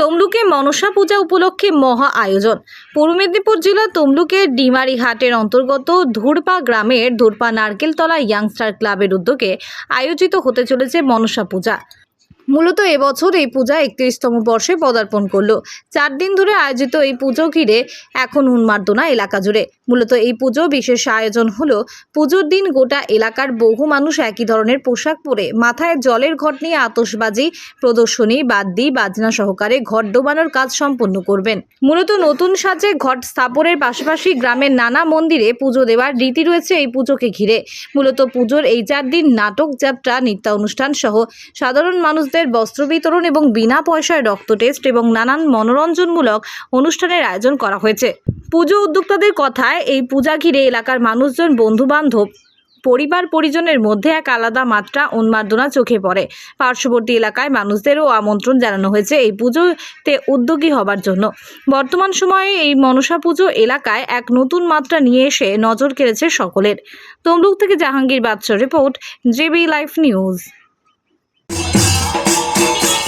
তমলুকে মনসা পূজা উপলক্ষে মহা আয়োজন। পূর্ব মেদিনীপুর জেলা তমলুকের ডিমারি হাটের অন্তর্গত ধুরপা গ্রামের ধুরপা নারকেলতলা ইয়াংস্টার ক্লাবের উদ্যোগে আয়োজিত হতে চলেছে মনসা পূজা। মূলত এবছর এই পূজা একত্রিশতম বর্ষে পদার্পণ করল। চার দিন ধরে আয়োজিত এই পুজো ঘিরে এখন উন্মার্দনা এলাকা জুড়ে। মূলত এই পুজো বিশেষ আয়োজন হলো পুজোর দিন গোটা এলাকার বহু মানুষ একই ধরনের পোশাক পরে মাথায় জলের ঘট নিয়ে আতশবাজি, প্রদর্শনী, বাদ্যি, বাজনা সহকারে ঘট ডোবানোর কাজ সম্পন্ন করবেন। মূলত নতুন সাজে ঘট স্থাপনের পাশাপাশি গ্রামের নানা মন্দিরে পুজো দেওয়ার রীতি রয়েছে এই পুজোকে ঘিরে। মূলত পুজোর এই চার দিন নাটক, যাত্রা, নৃত্যানুষ্ঠান সহ সাধারণ মানুষদের বস্ত্র বিতরণ এবং বিনা পয়সায় রক্ত টেস্ট এবং নানান মনোরঞ্জনমূলক অনুষ্ঠানের আয়োজন করা হয়েছে। পুজো উদ্যোক্তাদের কথায়, এই পূজা ঘিরে এলাকার মানুষজন বন্ধু বান্ধব পরিবার পরিজনের মধ্যে এক আলাদা মাত্রা উন্মাদনা চোখে পড়ে। পার্শ্ববর্তী এলাকায় মানুষদেরও আমন্ত্রণ জানানো হয়েছে এই পুজোতে উদ্যোগী হবার জন্য। বর্তমান সময়ে এই মনসা পুজো এলাকায় এক নতুন মাত্রা নিয়ে এসে নজর কেড়েছে সকলের। তমলুক থেকে Jahangir Badshah report, JB life news. Thank you.